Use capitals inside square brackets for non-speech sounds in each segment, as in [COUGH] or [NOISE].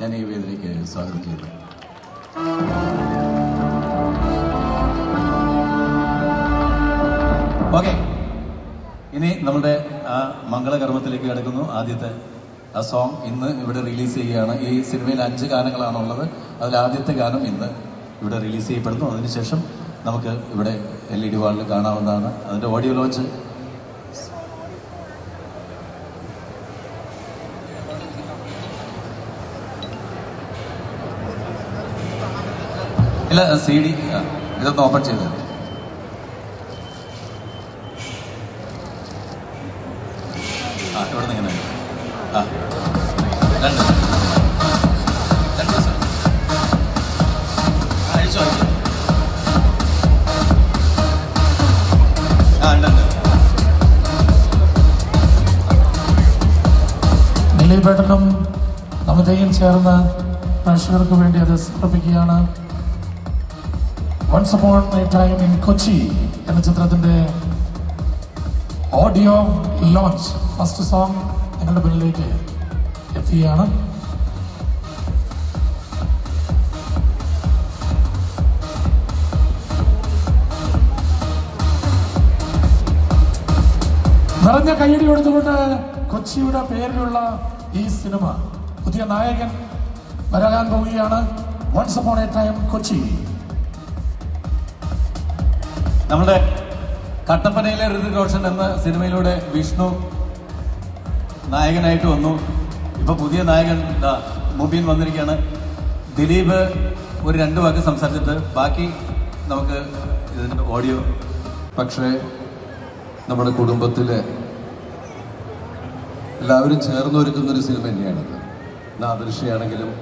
ഞാൻ ഈ വേദിയിലേക്ക് സ്വാഗതം ചെയ്യുന്നു. ഓക്കെ. ഇനി നമ്മുടെ ആ മംഗളകർമ്മത്തിലേക്ക് കിടക്കുന്നു. ആദ്യത്തെ ആ സോങ് ഇന്ന് ഇവിടെ റിലീസ് ചെയ്യുകയാണ്. ഈ സിനിമയിൽ അഞ്ച് ഗാനങ്ങളാണുള്ളത്. അതിൽ ആദ്യത്തെ ഗാനം ഇന്ന് ഇവിടെ റിലീസ് ചെയ്യപ്പെടുന്നു. അതിനുശേഷം നമുക്ക് ഇവിടെ എൽ ഇ ഡി വാളിൽ കാണാവുന്നതാണ്. അതിന്റെ ഓഡിയോ ലോഞ്ച് ഇല്ല സി ഡി ഇതൊന്ന് ഓപ്പൺ ചെയ്ത് ആ ഇവിടെ നിന്ന് ചേർന്ന് പ്രേക്ഷകർക്ക് വേണ്ടി അത് സമർപ്പിക്കുകയാണ്. Once upon a time in Kochi എന്ന ചിത്രത്തിന്റെ ഓഡിയോ ലോഞ്ച് ഫസ്റ്റ് സോങ് നിങ്ങളുടെ മുന്നിലേക്ക് എത്തുകയാണ് നിറഞ്ഞ കൈയടി കൊടുത്തുകൊണ്ട് കൊച്ചിയുടെ പേരിലുള്ള ഈ സിനിമ. പുതിയ നായകൻ വരാൻ പോവുകയാണ്. Once upon a time Kochi നമ്മുടെ കട്ടപ്പനയിലെ ഋതിക് റോഷൻ എന്ന സിനിമയിലൂടെ വിഷ്ണു നായകനായിട്ട് വന്നു. ഇപ്പൊ പുതിയ നായകൻ മുബീൻ വന്നിരിക്കുകയാണ്. ദിലീപ് ഒരു രണ്ട് വാക്ക് സംസാരിച്ചിട്ട് ബാക്കി നമുക്ക് ഇതിന്റെ ഓഡിയോ. പക്ഷേ നമ്മുടെ കുടുംബത്തിലെ എല്ലാവരും ചേർന്നൊരുക്കുന്നൊരു സിനിമ തന്നെയാണിത് നാദൃശിയാണെങ്കിലും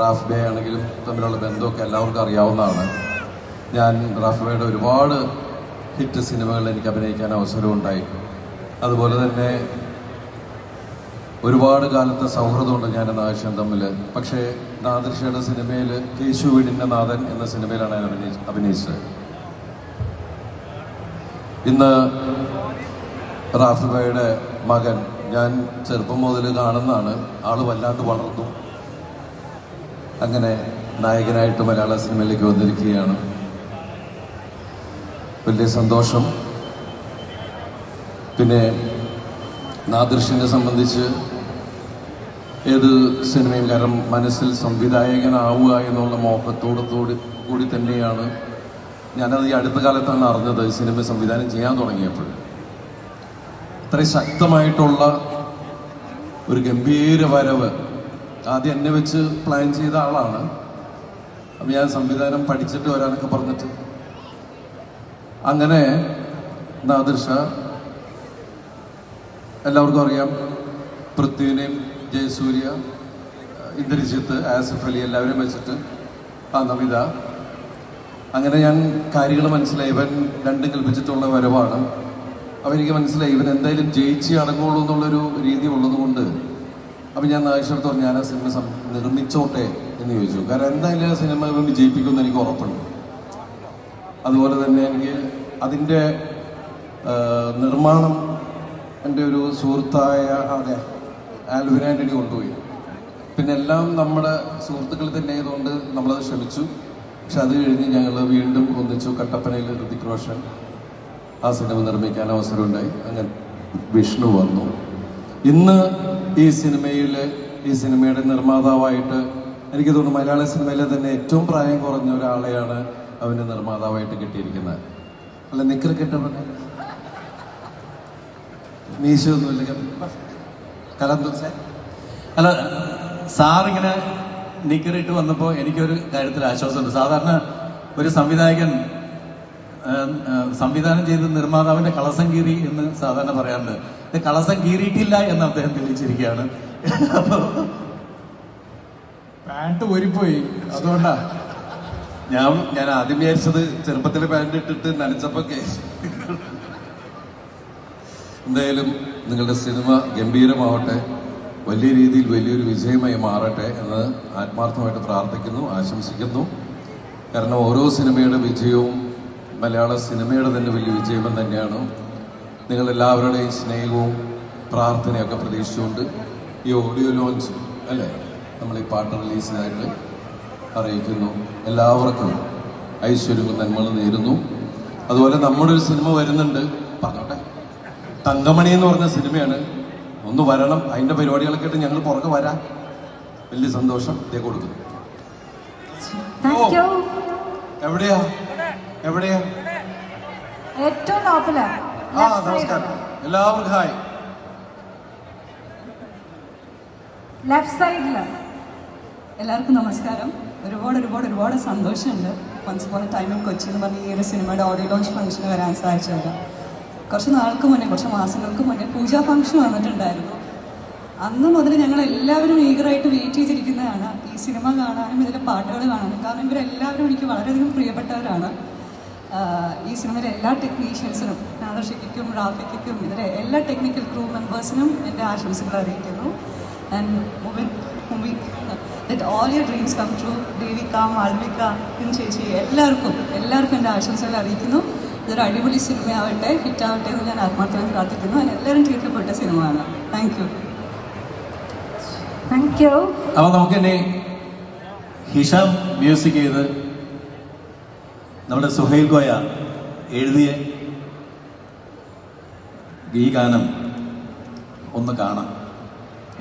റാഫ് ബേ ആണെങ്കിലും തമ്മിലുള്ള ബന്ധമൊക്കെ എല്ലാവർക്കും അറിയാവുന്നതാണ്. ഞാൻ റാഫ് ബേയുടെ ഒരുപാട് ഹിറ്റ് സിനിമകളിൽ എനിക്ക് അഭിനയിക്കാൻ അവസരമുണ്ടായി. അതുപോലെ തന്നെ ഒരുപാട് കാലത്തെ സൗഹൃദമുണ്ട് ഞാൻ നാദൃശ്യം തമ്മിൽ പക്ഷേ നാദൃശ്യയുടെ സിനിമയിൽ കേശു വീടിന്റെ നാഥൻ എന്ന സിനിമയിലാണ് ഞാൻ അഭിനയി അഭിനയിച്ചത്. ഇന്ന് റാഫിബയുടെ മകൻ ഞാൻ ചെറുപ്പം മുതൽ കാണുന്നതാണ്. ആൾ വല്ലാണ്ട് വളർന്നു. അങ്ങനെ നായകനായിട്ട് മലയാള സിനിമയിലേക്ക് വന്നിരിക്കുകയാണ്. വലിയ സന്തോഷം. പിന്നെ നാദൃഷിനെ സംബന്ധിച്ച് ഏത് സിനിമയും കാരണം മനസ്സിൽ സംവിധായകനാവുക എന്നുള്ള മോഹത്തോടത്തോട് കൂടി തന്നെയാണ് ഞാനത് ഈ അടുത്ത കാലത്താണ് അറിഞ്ഞത് സിനിമ സംവിധാനം ചെയ്യാൻ തുടങ്ങിയപ്പോൾ. അത്രയും ശക്തമായിട്ടുള്ള ഒരു ഗംഭീര വരവ് ആദ്യം എന്നെ വെച്ച് പ്ലാൻ ചെയ്ത ആളാണ്. അപ്പം ഞാൻ സംവിധാനം പഠിച്ചിട്ട് വരാനൊക്കെ പറഞ്ഞിട്ട് അങ്ങനെ നാദിർഷ എല്ലാവർക്കും അറിയാം പൃഥ്വിനെയും ജയസൂര്യ ഇന്ദ്രജിത്ത് ആസിഫ് അലി എല്ലാവരെയും വെച്ചിട്ട് ആ നമിത. അങ്ങനെ ഞാൻ കാര്യങ്ങൾ മനസ്സിലായി. ഇവൻ രണ്ടും കൽപ്പിച്ചിട്ടുള്ള വരവാണ്. അപ്പൊ എനിക്ക് മനസ്സിലായി ഇവൻ എന്തായാലും ജയിച്ച് അടങ്ങുള്ളൂ എന്നുള്ളൊരു രീതി ഉള്ളതുകൊണ്ട് അപ്പം ഞാൻ നാഗേശ്വരത്ത് പറഞ്ഞു ഞാൻ ആ സിനിമ നിർമ്മിച്ചോട്ടെ എന്ന് ചോദിച്ചു. കാരണം എന്തായാലും ആ സിനിമ ഇവൻ വിജയിപ്പിക്കുമെന്ന് എനിക്ക് ഉറപ്പുണ്ട്. അതുപോലെ തന്നെ എനിക്ക് അതിന്റെ നിർമ്മാണം എന്റെ ഒരു സുഹൃത്തായ അതെ ആന്റണി കൊണ്ടുപോയി. പിന്നെ എല്ലാം നമ്മുടെ സുഹൃത്തുക്കൾ തന്നെ ആയതുകൊണ്ട് നമ്മളത് ശ്രമിച്ചു പക്ഷെ അത് കഴിഞ്ഞ് ഞങ്ങൾ വീണ്ടും ഒന്നിച്ചു കട്ടപ്പനയിൽ ഋതിക് റോഷൻ ആ സിനിമ നിർമ്മിക്കാൻ അവസരമുണ്ടായി. അങ്ങനെ വിഷ്ണു വന്നു. ഇന്ന് ഈ സിനിമയിൽ ഈ സിനിമയുടെ നിർമ്മാതാവായിട്ട് എനിക്ക് തോന്നുന്നു മലയാള സിനിമയിലെ തന്നെ ഏറ്റവും പ്രായം കുറഞ്ഞ ഒരാളെയാണ് അവന് നിർമ്മാതാവായിട്ട് കിട്ടിയിരിക്കുന്നത്. അല്ല നിക്കർ കെട്ടവനെ മീശയൊന്നുമില്ല കലന്തു അല്ല സാറിങ്ങനെ നിക്കറിട്ട് വന്നപ്പോൾ എനിക്കൊരു കാര്യത്തിൽ ആശ്വാസമുണ്ട്. സാധാരണ ഒരു സംവിധായകൻ സംവിധാനം ചെയ്ത് നിർമ്മാതാവിന്റെ കളസം കീറി എന്ന് സാധാരണ പറയാറുണ്ട്. ഇത് കളസം കീറിയിട്ടില്ല എന്ന് അദ്ദേഹം തെളിയിച്ചിരിക്കുകയാണ്. അപ്പൊ പാന്റ് ഊരിപ്പോയി അതുകൊണ്ടാ. ഞാൻ ഞാൻ ആദ്യം വിചാരിച്ചത് ചെറുപ്പത്തിൽ പാന്റ് ഇട്ടിട്ട് നനച്ചപ്പോ എന്തായാലും നിങ്ങളുടെ സിനിമ ഗംഭീരമാവട്ടെ വലിയ രീതിയിൽ വലിയൊരു വിജയമായി മാറട്ടെ എന്ന് ആത്മാർത്ഥമായിട്ട് പ്രാർത്ഥിക്കുന്നു ആശംസിക്കുന്നു. കാരണം ഓരോ സിനിമയുടെ വിജയവും മലയാള സിനിമയുടെ തന്നെ വലിയ വിജയം തന്നെയാണ്. നിങ്ങളെല്ലാവരുടെയും സ്നേഹവും പ്രാർത്ഥനയൊക്കെ പ്രതീക്ഷിച്ചുകൊണ്ട് ഈ ഓഡിയോ ലോഞ്ച് അല്ലേ? നമ്മൾ ഈ പാട്ട് റിലീസ് ചെയ്തായിട്ട് അറിയിക്കുന്നു. എല്ലാവർക്കും ഐശ്വര്യവും നന്മകളും നേരുന്നു. അതുപോലെ നമ്മുടെ ഒരു സിനിമ വരുന്നുണ്ട്. പറഞ്ഞോട്ടെ തങ്കമണി എന്ന് പറഞ്ഞ സിനിമയാണ്. ഒന്ന് വരണം. അതിന്റെ പരിപാടികളൊക്കെ ആയിട്ട് ഞങ്ങൾ പുറകെ വരാം. വലിയ സന്തോഷം ഇതേ കൊടുക്കുന്നു എവിടെയാ? എവിടെയാ? ഏറ്റവും ആ നമസ്കാരം. എല്ലാവർക്കും ഹായ് ലെഫ്റ്റ് സൈഡിൽ എല്ലാവർക്കും നമസ്കാരം. ഒരുപാട് ഒരുപാട് ഒരുപാട് സന്തോഷമുണ്ട്. വൺസ് പോണ ടൈമിൽ കൊച്ചി എന്ന് പറഞ്ഞ ഈ ഒരു സിനിമയുടെ ഓഡിയോ ലോഞ്ച് ഫംഗ്ഷന് വരാൻ സാധിച്ചത്. കുറച്ച് നാൾക്ക് മുന്നേ കുറച്ച് മാസങ്ങൾക്ക് മുന്നേ പൂജാ ഫംഗ്ഷൻ വന്നിട്ടുണ്ടായിരുന്നു. അന്ന് മുതൽ ഞങ്ങൾ എല്ലാവരും ഈഗറായിട്ട് വെയിറ്റ് ചെയ്തിരിക്കുന്നതാണ്. ഈ സിനിമ കാണാനും ഇതിലെ പാട്ടുകൾ കാണാനും. കാരണം ഇവരെല്ലാവരും എനിക്ക് വളരെയധികം പ്രിയപ്പെട്ടവരാണ്. ഈ സിനിമയിലെ എല്ലാ ടെക്നീഷ്യൻസിനും നാദർഷിക്കും റാഫിക്കും ഇതിലെ എല്ലാ ടെക്നിക്കൽ ക്രൂ മെമ്പേഴ്സിനും എന്റെ ആശംസകൾ അറിയിക്കുന്നു. And that all your dreams come true Devika Malvika ചേച്ചി എല്ലാവർക്കും എല്ലാവർക്കും എന്റെ ആശംസകൾ അറിയിക്കുന്നു. ഇതൊരു അടിപൊളി സിനിമയാവട്ടെ ഹിറ്റാവട്ടെ എന്ന് ഞാൻ ആത്മാർത്ഥമായി പ്രാർത്ഥിക്കുന്നു. അതിന് എല്ലാവരും തിയേറ്ററിൽ പോയിട്ട സിനിമയാണ് താങ്ക് യു താങ്ക് യു അപ്പൊ നമുക്ക് തന്നെ ഹിഷാം മ്യൂസിക് ചെയ്ത് നമ്മുടെ സുഹൈൽ ഗോയ എഴുതിയ ഈ ഗാനം ഒന്ന് കാണാം.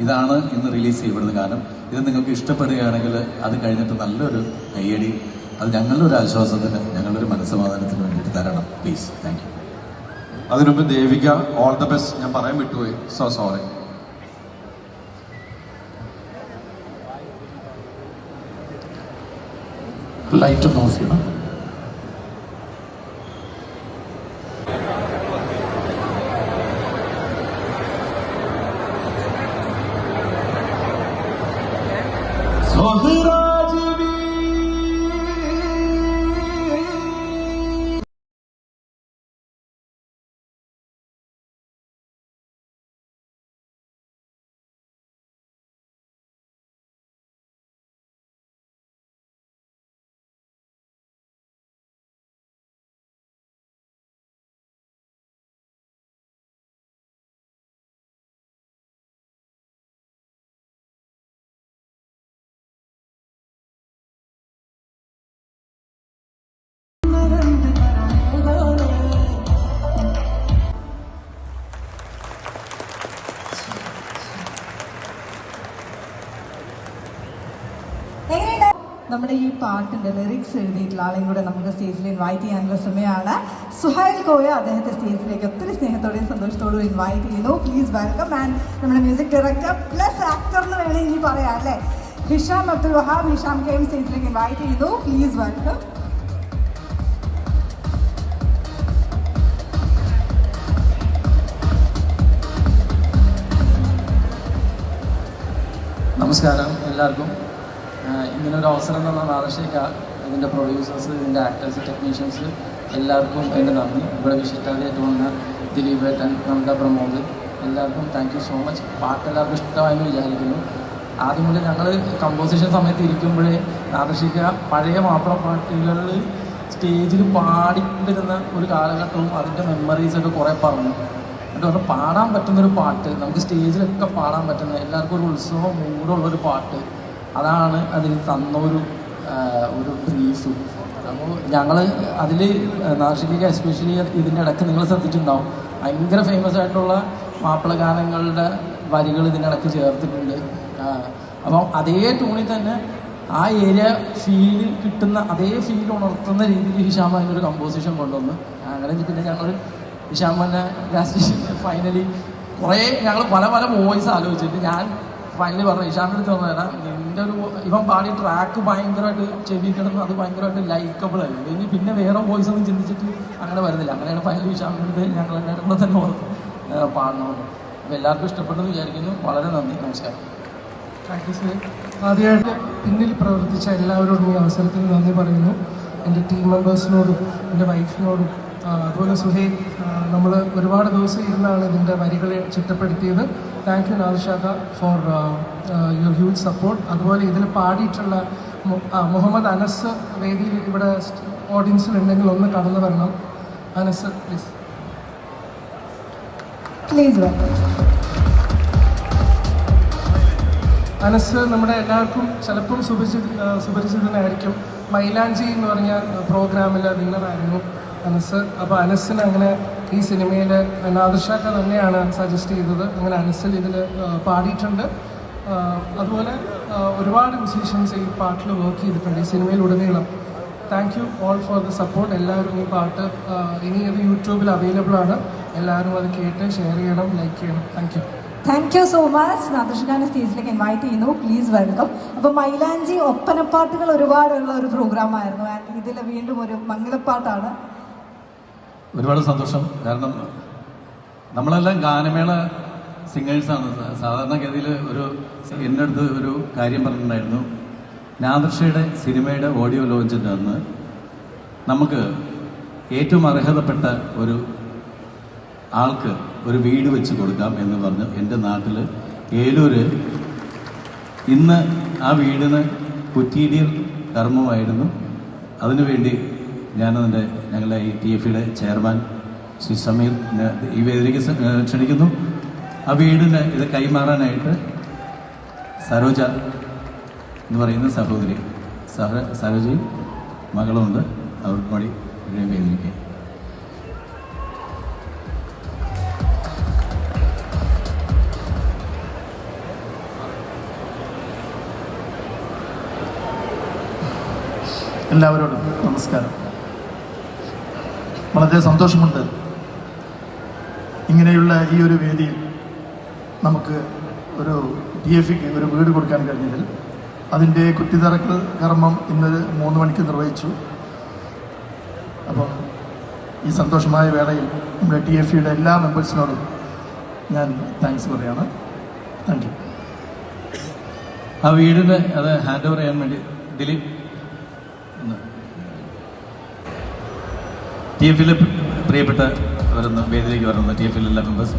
ഇതാണ് ഇന്ന് റിലീസ് ചെയ്യപ്പെടുന്ന ഗാനം. ഇത് നിങ്ങൾക്ക് ഇഷ്ടപ്പെടുകയാണെങ്കിൽ അത് കഴിഞ്ഞിട്ട് നല്ലൊരു കയ്യടി അത് ഞങ്ങളുടെ ഒരു ആശ്വാസത്തിന് ഞങ്ങളുടെ ഒരു മനസ്സമാധാനത്തിന് വേണ്ടിയിട്ട് തരണം. പ്ലീസ് താങ്ക് യു അതിനൊപ്പം ദേവിക ഓൾ ദ ബെസ്റ്റ് ഞാൻ പറയാൻ വിട്ടുപോയി. സോ സോറി ലൈറ്റ് ഒന്ന് ഓഫ് ചെയ്യണം. നമ്മുടെ ഈ പാട്ടിന്റെ ലിറിക്സ് എഴുതിയിട്ടുള്ള ആളെയും കൂടെ നമുക്ക് സ്റ്റേജിൽ ഇൻവൈറ്റ് ചെയ്യാനുള്ള സമയമാണ്. സുഹൈൽ കോയ അദ്ദേഹത്തെ സ്റ്റേജിലേക്ക് ഒത്തിരി സ്നേഹത്തോടെയും സന്തോഷത്തോടും ഇൻവൈറ്റ് ചെയ്യുന്നു. പ്ലീസ് വെൽക്കം ആൻഡ് നമ്മുടെ മ്യൂസിക് ഡയറക്ടർ പ്ലസ് ആക്ടർ എന്ന് വേണമെങ്കിൽ ഇനി പറയാം അല്ലേ? ഹിഷാം അബ്ദുൽ വഹാബ് ഹിഷാം കെയും സ്റ്റേജിലേക്ക് ഇൻവൈറ്റ് ചെയ്യുന്നു. പ്ലീസ് വെൽക്കം നമസ്കാരം എല്ലാവർക്കും. ഇങ്ങനൊരു അവസരം തന്ന നാദശേഖ ഇതിന്റെ പ്രൊഡ്യൂസേഴ്സ് ഇതിന്റെ ആക്ടേഴ്സ് ടെക്നീഷ്യൻസ് എല്ലാവർക്കും എന്റെ നന്ദി. ഇവിടെ വിശിഷ്ടാതിയായിട്ട് വന്ന ദിലീപ് ഏട്ടൻ നന്ദ പ്രമോദ് എല്ലാവർക്കും താങ്ക് യു സോ മച്ച് പാട്ട് എല്ലാവർക്കും ഇഷ്ടമായെന്ന് വിചാരിക്കുന്നു. ആദ്യം മുതൽ ഞങ്ങൾ കമ്പോസിഷൻ സമയത്ത് ഇരിക്കുമ്പോഴേ നാദർശിക്ക പഴയ മാപ്പിള പാട്ടുകളിൽ സ്റ്റേജിൽ പാടിക്കൊണ്ടിരുന്ന ഒരു കാലഘട്ടവും അതിന്റെ മെമ്മറീസൊക്കെ കുറേ പറഞ്ഞു. എന്നിട്ട് പറഞ്ഞു പാടാൻ പറ്റുന്നൊരു പാട്ട് നമുക്ക് സ്റ്റേജിലൊക്കെ പാടാൻ പറ്റുന്ന എല്ലാവർക്കും ഒരു ഉത്സവം മൂടുള്ളൊരു പാട്ട്. അതാണ് അതിൽ തന്നൊരു ഒരു ക്രീസും അപ്പോൾ ഞങ്ങൾ അതിൽ നാർഷിക എസ്പെഷ്യലി ഇതിന്റെ ഇടയ്ക്ക് നിങ്ങൾ ശ്രദ്ധിച്ചിട്ടുണ്ടാവും. ഭയങ്കര ഫേമസ് ആയിട്ടുള്ള മാപ്പിള ഗാനങ്ങളുടെ വരികൾ ഇതിന്റെ ഇടയ്ക്ക് ചേർത്തിട്ടുണ്ട്. അപ്പം അതേ ടൂണിൽ തന്നെ ആ ഏരിയ ഫീൽ കിട്ടുന്ന അതേ ഫീൽ ഉണർത്തുന്ന രീതിയിൽ ഹിഷാം അതിനൊരു കമ്പോസിഷൻ കൊണ്ടുവന്നു. അങ്ങനെ പിന്നെ ഞങ്ങൾ ഹിഷാം ഫൈനലി കുറേ ഞങ്ങൾ പല പല വോയിസ് ആലോചിച്ചിട്ട് ഞാൻ ഫൈനലി പറഞ്ഞു. ഇഷാന്റെ അടുത്ത് പറഞ്ഞാൽ നിന്റെ ഒരു ഇവൻ പാടിയ ട്രാക്ക് ഭയങ്കരമായിട്ട് ചെവി അത് ഭയങ്കരമായിട്ട് ലൈക്കബിൾ ആയി ഇനി പിന്നെ വേറെ വോയിസ് ഒന്നും ചിന്തിച്ചിട്ട് അങ്ങനെ വരുന്നില്ല. അങ്ങനെയാണ് ഫൈനലി ഇഷാന്റെ അടുത്ത് ഞങ്ങൾ എല്ലാവരും കൂടെ തന്നെ ഓർത്ത് പാടണമെന്ന് അപ്പോൾ എല്ലാവർക്കും ഇഷ്ടപ്പെട്ടെന്ന് വിചാരിക്കുന്നു. വളരെ നന്ദി. നമസ്കാരം. താങ്ക് യു ആദ്യമായിട്ട് പിന്നിൽ പ്രവർത്തിച്ച എല്ലാവരോടും ഈ അവസരത്തിൽ നന്ദി പറയുന്നു. എന്റെ ടീം മെമ്പേഴ്സിനോടും എന്റെ വൈഫിനോടും അതുപോലെ സുഹൈ നമ്മൾ ഒരുപാട് ദിവസം ഇരുന്നാണ് ഇതിന്റെ വരികളെ ചിട്ടപ്പെടുത്തിയത്. താങ്ക് യു നാദുഷാഖ ഫോർ യുവർ ഹ്യൂജ് സപ്പോർട്ട് അതുപോലെ ഇതിൽ പാടിയിട്ടുള്ള മുഹമ്മദ് അനസ് വേദിയിൽ ഇവിടെ ഓഡിയൻസിൽ ഉണ്ടെങ്കിൽ ഒന്ന് കടന്നു വരണം. അനസ് പ്ലീസ് പ്ലീസ് അനസ് നമ്മുടെ എല്ലാവർക്കും ചിലപ്പം സുപരിചിത സുപരിചിതനായിരിക്കും. മൈലാഞ്ചി എന്ന് പറഞ്ഞ പ്രോഗ്രാമിൽ വിന്നറായിരുന്നു അനസ്. അപ്പോൾ അനസിന് അങ്ങനെ ഈ സിനിമയിൽ നാദർഷാക്ക തന്നെയാണ് സജസ്റ്റ് ചെയ്തത്. അങ്ങനെ അനസൽ ഇതിൽ പാടിയിട്ടുണ്ട്. അതുപോലെ ഒരുപാട് മ്യൂസീഷ്യൻസ് ഈ പാട്ടിൽ വർക്ക് ചെയ്തിട്ടുണ്ട് ഈ സിനിമയിലുടനീളം. Thank you all for the support എല്ലാവരും ഈ പാട്ട് ഇനി അത് യൂട്യൂബിൽ അവൈലബിൾ ആണ്. എല്ലാവരും അത് കേട്ട് ഷെയർ ചെയ്യണം ലൈക്ക് ചെയ്യണം. Thank you thank you so much നാദൃഷ്ഖാനെ സ്റ്റേജിലേക്ക് ഇൻവൈറ്റ് ചെയ്യുന്നു. പ്ലീസ് വെൽക്കം അപ്പൊ മൈലാഞ്ചി ഒപ്പനപ്പാട്ടുകൾ ഒരുപാടുള്ള ഒരു പ്രോഗ്രാം ആയിരുന്നു. ഇതിൽ വീണ്ടും ഒരു മംഗളപ്പാട്ടാണ് ഒരുപാട് സന്തോഷം. കാരണം നമ്മളെല്ലാം ഗാനമേള സിംഗേഴ്സാണ്. സാധാരണഗതിയിൽ ഒരു എന്റെ അടുത്ത് ഒരു കാര്യം പറഞ്ഞിട്ടുണ്ടായിരുന്നു. നാദർഷയുടെ സിനിമയുടെ ഓഡിയോ ലോഞ്ചിന്റെ അന്ന് നമുക്ക് ഏറ്റവും അർഹതപ്പെട്ട ഒരു ആൾക്ക് ഒരു വീട് വെച്ച് കൊടുക്കാം എന്ന് പറഞ്ഞു എന്റെ നാട്ടിൽ ഏലൂര് ഇന്ന് ആ വീടിന് കുറ്റീരിയൽ കർമ്മമായിരുന്നു. അതിനുവേണ്ടി ഞാനതിന്റെ ഞങ്ങളെ ഈ ടി എഫിയുടെ ചെയർമാൻ ശ്രീ സമീർ ഈ വേദിക്ക് ക്ഷണിക്കുന്നു. ആ വീടിന് ഇത് കൈമാറാനായിട്ട് സരോജ എന്ന് പറയുന്ന സഹോദരി സഹ സരോജയും മകളുമുണ്ട്. അവർക്ക് കൂടി വേദിയിലേക്ക്. എല്ലാവരോടും നമസ്കാരം. വളരെ സന്തോഷമുണ്ട്. ഇങ്ങനെയുള്ള ഈ ഒരു വേദിയിൽ നമുക്ക് ഒരു ഡി എഫിക്ക് ഒരു വീട് കൊടുക്കാൻ കഴിഞ്ഞതിൽ അതിന്റെ കുത്തിതറക്കൽ കർമ്മം ഇന്ന് മൂന്ന് മണിക്ക് നിർവഹിച്ചു. അപ്പം ഈ സന്തോഷമായ വേളയിൽ നമ്മുടെ ടി എഫ് ഇയുടെ എല്ലാ മെമ്പേഴ്സിനോടും ഞാൻ താങ്ക്സ് പറയാണ്. താങ്ക് യു ആ വീടിന് അത് ഹാൻഡ് ഓവർ ചെയ്യാൻ വേണ്ടി ദിലീപ് ഒന്ന് ടി എഫിൽ പ്രിയപ്പെട്ട വരുന്ന വേദിയിലേക്ക് വരുന്ന ടി എഫിലെ എല്ലാ മെമ്പേഴ്സ്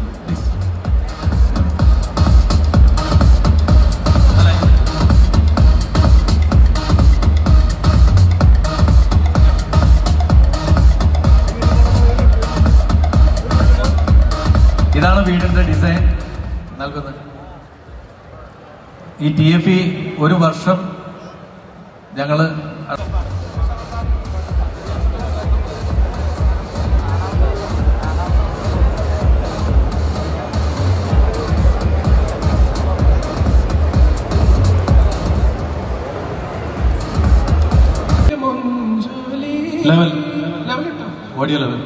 ഇതാണ് വീടിന്റെ ഡിസൈൻ നൽകുന്നത്. ഈ ടി എഫ് ഒരു വർഷം ഞങ്ങൾ லெவல் லெவல் வாட் லெவல்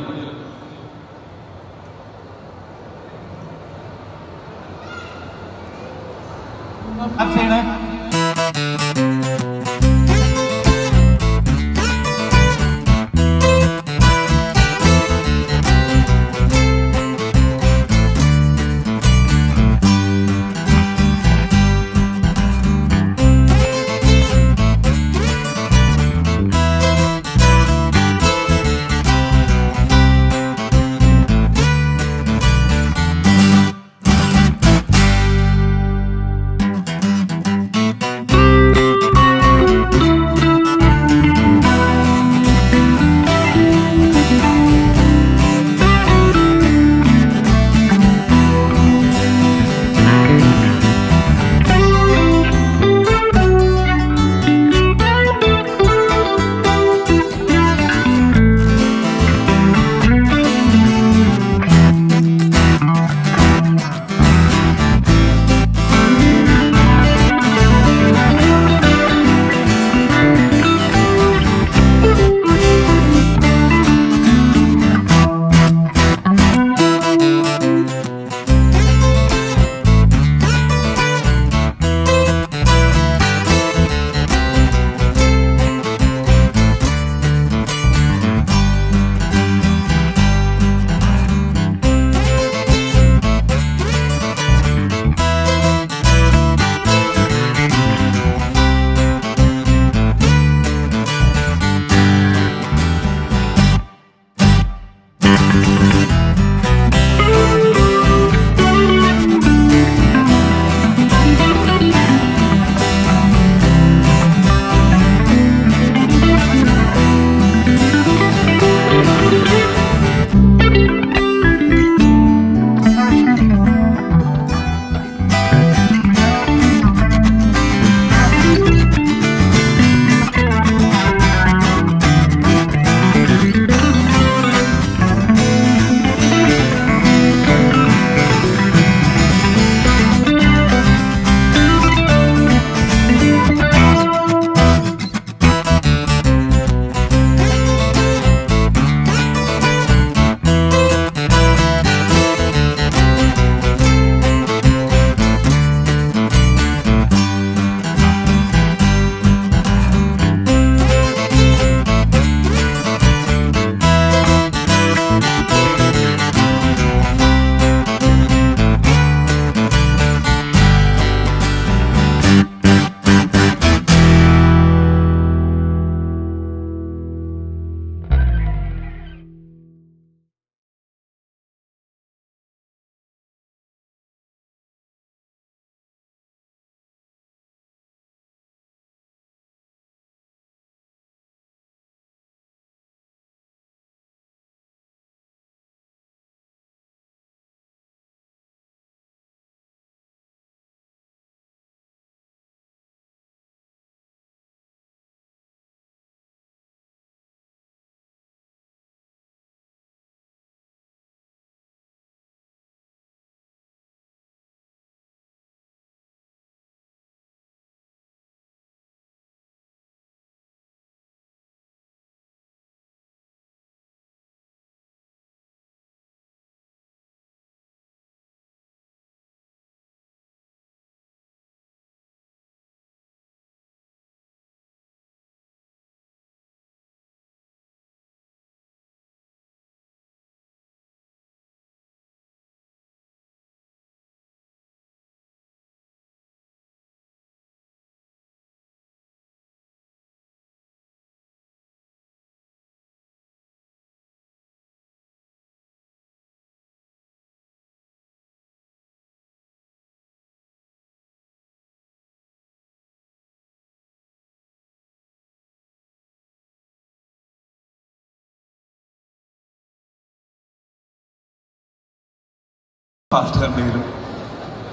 കണ്ടെങ്കിലും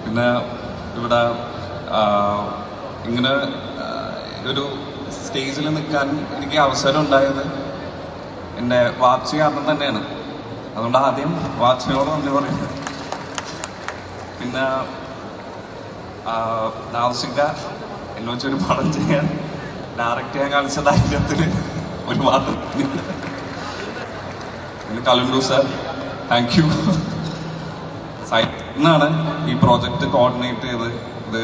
പിന്നെ ഇവിടെ ഇങ്ങനെ ഒരു സ്റ്റേജിൽ നിൽക്കാൻ എനിക്ക് അവസരം ഉണ്ടായത് എന്റെ വാച്ച് കാരണം തന്നെയാണ്. അതുകൊണ്ട് ആദ്യം വാച്ചിനോട് നന്ദി പറയുന്നത് പിന്നെ നാസിക എന്നെ വെച്ചൊരു പടം ചെയ്യാൻ ഡയറക്റ്റ് ചെയ്യാൻ കാണിച്ച ധൈര്യത്തിൽ ഒരുപാട് മാത്രം പിന്നെ കലണ്ടു സാർ താങ്ക് യു. സൈറ്റിന്നാണ് ഈ പ്രോജക്റ്റ് കോർഡിനേറ്റ് ചെയ്ത് ഇത്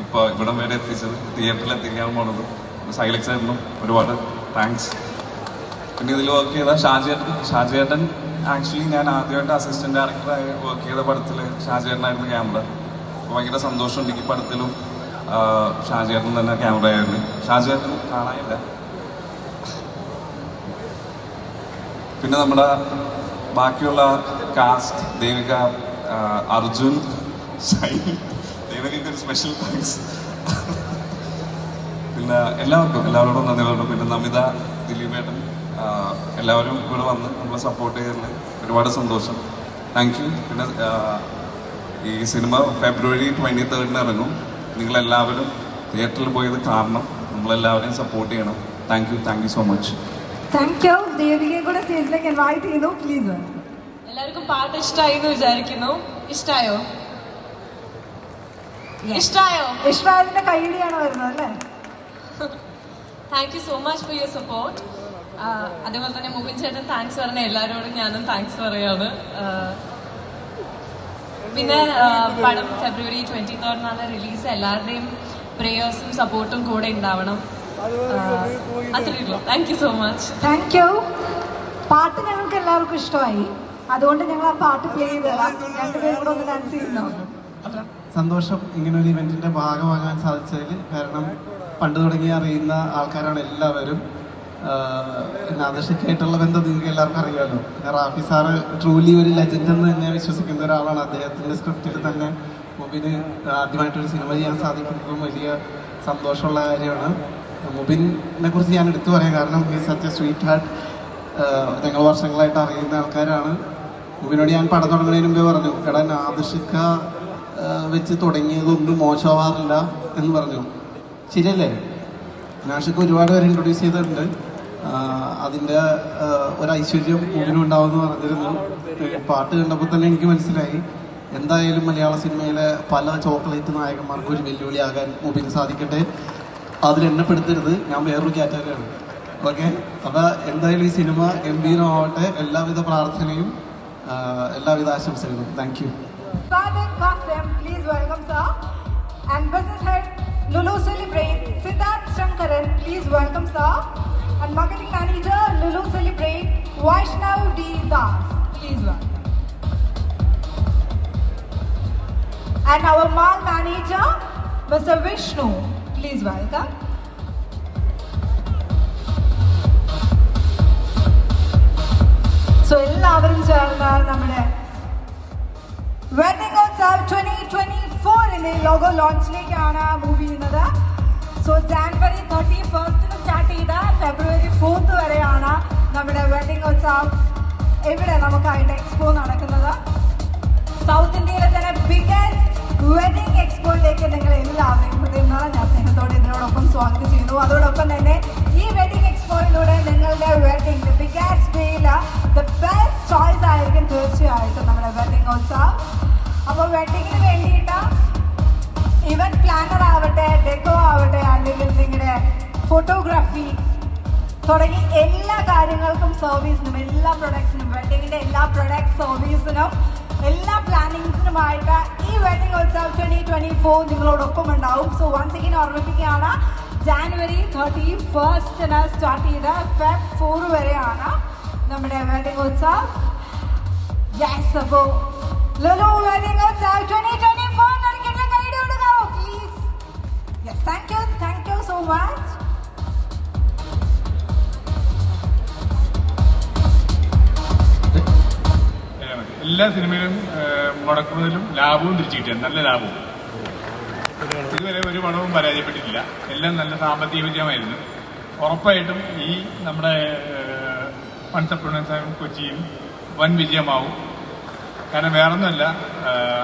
ഇപ്പോൾ ഇപ്പൊ ഇവിടം വരെ എത്തിച്ചത്. തിയേറ്ററിൽ എത്തിക്കാൻ പോണത്. ആയിരുന്നു ഒരുപാട് താങ്ക്സ് പിന്നെ ഇതിൽ വർക്ക് ചെയ്ത ഷാജിയേട്ടൻ ഷാജിയേട്ടൻ ആക്ച്വലി ഞാൻ ആദ്യമായിട്ട് അസിസ്റ്റന്റ് ഡയറക്ടറായി വർക്ക് ചെയ്ത പടത്തിൽ ഷാജിയേട്ടനായിരുന്നു ക്യാമറ അപ്പോൾ ഭയങ്കര സന്തോഷമുണ്ട് ഈ പടത്തിലും ഷാജിയേട്ടൻ തന്നെ ക്യാമറ ആയിരുന്നു. ഷാജിയേട്ടൻ കാണാനില്ല. പിന്നെ നമ്മുടെ ബാക്കിയുള്ള കാസ്റ്റ് ദേവിക അർജുൻ ഷൈ ദേവികയ്ക്ക് ഒരു സ്പെഷ്യൽ താങ്ക്സ് [LAUGHS] പിന്നെ എല്ലാവർക്കും എല്ലാവരോടും നന്ദി പറഞ്ഞു പിന്നെ നമിത ദിലീപേട്ടൻ എല്ലാവരും ഇവിടെ വന്ന് നമ്മളെ സപ്പോർട്ട് ചെയ്തതിൽ ഒരുപാട് സന്തോഷം. താങ്ക് യു പിന്നെ ഈ സിനിമ ഫെബ്രുവരി ട്വന്റി തേർഡിന് ഇറങ്ങും. നിങ്ങളെല്ലാവരും തിയേറ്ററിൽ പോയത് കാരണം നമ്മളെല്ലാവരെയും സപ്പോർട്ട് ചെയ്യണം. Thank you thank you so much thank you ദേവികയെ കൂടെ സ്റ്റേജിലേക്ക് ഇൻവൈറ്റ് ചെയ്തു. പ്ലീസ് എല്ലാവർക്കും പാട്ട് ഇഷ്ടമായി എന്ന് വിചാരിക്കുന്നു. ഇഷ്ടായോ? ഇഷ്ടായോ? ഇഷ്ടായതിന്റെ കൈയിടിയാണ് വരുന്നത് അല്ലേ? Thank you so much for your support അതേപോലെ തന്നെ മുബിൻ ചേട്ടൻ താങ്ക്സ് പറഞ്ഞ എല്ലാവരോടും ഞാനും താങ്ക്സ് പറയാണ്. പിന്നെ പടം ഫെബ്രുവരി ട്വന്റി തേർഡിനാണ് റിലീസ് എല്ലാവരുടെയും പ്രേയേഴ്സും സപ്പോർട്ടും കൂടെ ഉണ്ടാവണം. അത്രയുള്ളൂ thank you so much thank you പാട്ട് ഞങ്ങൾക്ക് എല്ലാവർക്കും ഇഷ്ടമായി. അതുകൊണ്ട് ഞങ്ങൾ ആ പാട്ട് പ്ലേ ചെയ്ത് തരാം രണ്ടുപേരും കൂടെ ഒന്ന് ഡാൻസ് സന്തോഷം ഇങ്ങനെ ഒരു ഇവന്റിന്റെ ഭാഗമാകാൻ സാധിച്ചതിൽ കാരണം പണ്ട് തുടങ്ങി അറിയുന്ന ആൾക്കാരാണ് എല്ലാവരും. ആദർശക്കായിട്ടുള്ള ബന്ധം നിങ്ങൾക്ക് എല്ലാവർക്കും അറിയാമല്ലോ റാഫി സാറ് ട്രൂലി ഒരു ലെജൻഡ് എന്ന് തന്നെ വിശ്വസിക്കുന്ന ഒരാളാണ്. അദ്ദേഹത്തിന്റെ സ്ക്രിപ്റ്റിൽ തന്നെ മുബിന് ആദ്യമായിട്ടൊരു സിനിമ ചെയ്യാൻ സാധിക്കുന്നതും വലിയ സന്തോഷമുള്ള കാര്യമാണ്. മുബിനെ കുറിച്ച് ഞാൻ എടുത്തു പറയാം. കാരണം ഈ സച്ച് സ്വീറ്റ് ഹാർട്ട് ഞങ്ങൾ വർഷങ്ങളായിട്ട് അറിയുന്ന ആൾക്കാരാണ്. മുബിനോട് ഞാൻ പടം തുടങ്ങുന്നതിന് മുമ്പേ പറഞ്ഞു എടാ നാദൃഷിക്ക വെച്ച് തുടങ്ങിയതൊന്നും മോശമാവാറില്ല എന്ന് പറഞ്ഞു. ശരിയല്ലേ? നാഷിക്ക് ഒരുപാട് പേര് ഇൻട്രൊഡ്യൂസ് ചെയ്തിട്ടുണ്ട്. അതിന്റെ ഒരു ഐശ്വര്യം മുബിനും ഉണ്ടാവുമെന്ന് പറഞ്ഞിരുന്നു. പാട്ട് കണ്ടപ്പോൾ തന്നെ എനിക്ക് മനസ്സിലായി. എന്തായാലും മലയാള സിനിമയിലെ പല ചോക്ലേറ്റ് നായകന്മാർക്കും ഒരു വെല്ലുവിളിയാകാൻ മുബിന് സാധിക്കട്ടെ. അതിലെണ്ണപ്പെടുത്തരുത് ഞാൻ വേറൊരു കാറ്റഗറിയാണ് ഓക്കെ അപ്പം എന്തായാലും ഈ സിനിമ ഗംഭീരമാവട്ടെ. എല്ലാവിധ പ്രാർത്ഥനയും എല്ലാവിധ ആശംസകളും thank you Sadik Qasim, please welcome sir. And business head Lulu Celebrate, Siddharth Shankaran, please welcome sir. And marketing manager Lulu Celebrate, Vaishnav D. Das, please welcome. And our mall manager, Mr. Vishnu, please welcome. So എല്ലാവരും ചേർന്നാൽ നമ്മുടെ wedding Utsav twenty twenty ഫോറിന്റെ logo ലോഞ്ചിലേക്കാണ് move ചെയ്യുന്നത്. So January thirty ഫസ്റ്റിന് start ചെയ്ത February fourth വരെയാണ് നമ്മുടെ വെഡിങ് ഉത്സവ് ഇവിടെ നമുക്കായിട്ട് എക്സ്പോ നടക്കുന്നത്. സൗത്ത് ഇന്ത്യയിലെ തന്നെ ബിഗസ്റ്റ് വെഡിങ് എക്സ്പോയിലേക്ക് നിങ്ങൾ എല്ലാവരെയും ഹൃദയം ഞാൻ സ്നേഹത്തോടെ ഇതിനോടൊപ്പം സ്വാഗതം ചെയ്യുന്നു. അതോടൊപ്പം തന്നെ ഈ വെഡിങ് എക്സ്പോയിലൂടെ നിങ്ങളുടെ വെഡിങ് ബെസ്റ്റ് ചോയ്സ് ആയിരിക്കും തീർച്ചയായിട്ടും നമ്മുടെ വെഡിങ് ഉത്സവം. അപ്പോൾ വെഡിങ്ങിന് വേണ്ടിയിട്ട് ഇവന്റ് പ്ലാനർ ആവട്ടെ ഡെക്കോ ആവട്ടെ അല്ലെങ്കിൽ നിങ്ങളുടെ ഫോട്ടോഗ്രാഫി തുടങ്ങി എല്ലാ കാര്യങ്ങൾക്കും സർവീസിനും എല്ലാ പ്രൊഡക്ട്സിനും വെഡിങ്ങിന്റെ എല്ലാ പ്രൊഡക്റ്റ് സർവീസിനും എല്ലാ പ്ലാനിങ്സിനുമായിട്ട് ഈ wedding Utsav twenty twenty four നിങ്ങളോടൊപ്പം ഉണ്ടാവും. സോ വൺസ് അഗൈൻ ഓർമ്മിപ്പിക്കുകയാണ് ജാനുവരി തേർട്ടി ഫസ്റ്റിന് സ്റ്റാർട്ട് ചെയ്ത് ഫെബ് ഫോർ വരെയാണ് നമ്മുടെ വെഡിങ് ഉത്സവ്. യെസ് അപ്പോ Lulu wedding Utsav twenty twenty four നടക്കുന്ന കൈ കൊടുക്കാവോ please yes thank you thank you so much എല്ലാ സിനിമയിലും മുടക്കുന്നതിലും ലാഭവും തിരിച്ചു നല്ല ലാഭവും. ഇതുവരെ ഒരു പണവും പരാജയപ്പെട്ടിട്ടില്ല. എല്ലാം നല്ല സാമ്പത്തിക വിജയമായിരുന്നു ഉറപ്പായിട്ടും ഈ നമ്മുടെ അപ്പോൺ കൊച്ചിയും വൻ വിജയമാവും. കാരണം വേറൊന്നുമല്ല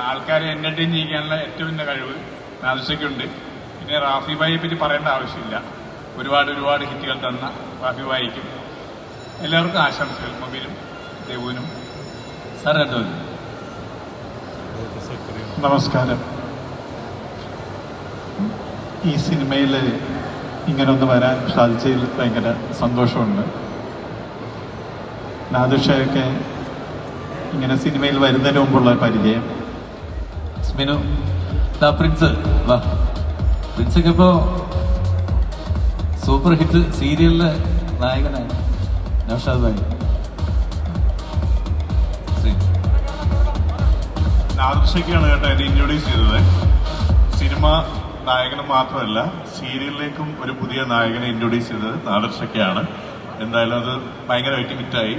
ആൾക്കാരെ എന്റർടൈൻ ചെയ്യിക്കാനുള്ള ഏറ്റവും വലിയ കഴിവ് നാദിഷയ്ക്കുണ്ട് പിന്നെ റാഫി ഭായിയെ പറ്റി പറയേണ്ട ആവശ്യമില്ല. ഒരുപാട് ഒരുപാട് ഹിറ്റുകൾ തന്ന റാഫി ബായിക്കും എല്ലാവർക്കും ആശംസകൾ. മൊബിലും ദേവുവിനും. സാർ നമസ്കാരം. ഈ സിനിമയിൽ ഇങ്ങനെ ഒന്ന് വരാൻ സാധിച്ചതിൽ ഭയങ്കര സന്തോഷമുണ്ട്. നാദുഷയൊക്കെ ഇങ്ങനെ സിനിമയിൽ വരുന്നതിന് മുമ്പുള്ള പരിചയം. മിനു ദാ പ്രിൻസ് വാ. പ്രിൻസൊക്കെ ഇപ്പോ സൂപ്പർ ഹിറ്റ് സീരിയലിലെ നായകനാണ് നൗഷാദ് ഭായി. നാദൃശയ്ക്കാണ് കേട്ടോ ഇത് ഇൻട്രൊഡ്യൂസ് ചെയ്തത്. സിനിമ നായകന് മാത്രമല്ല സീരിയലിലേക്കും ഒരു പുതിയ നായകനെ ഇൻട്രൊഡ്യൂസ് ചെയ്തത് നാദർശയ്ക്കാണ് എന്തായാലും അത് ഭയങ്കരമായിട്ട് ഹിറ്റായി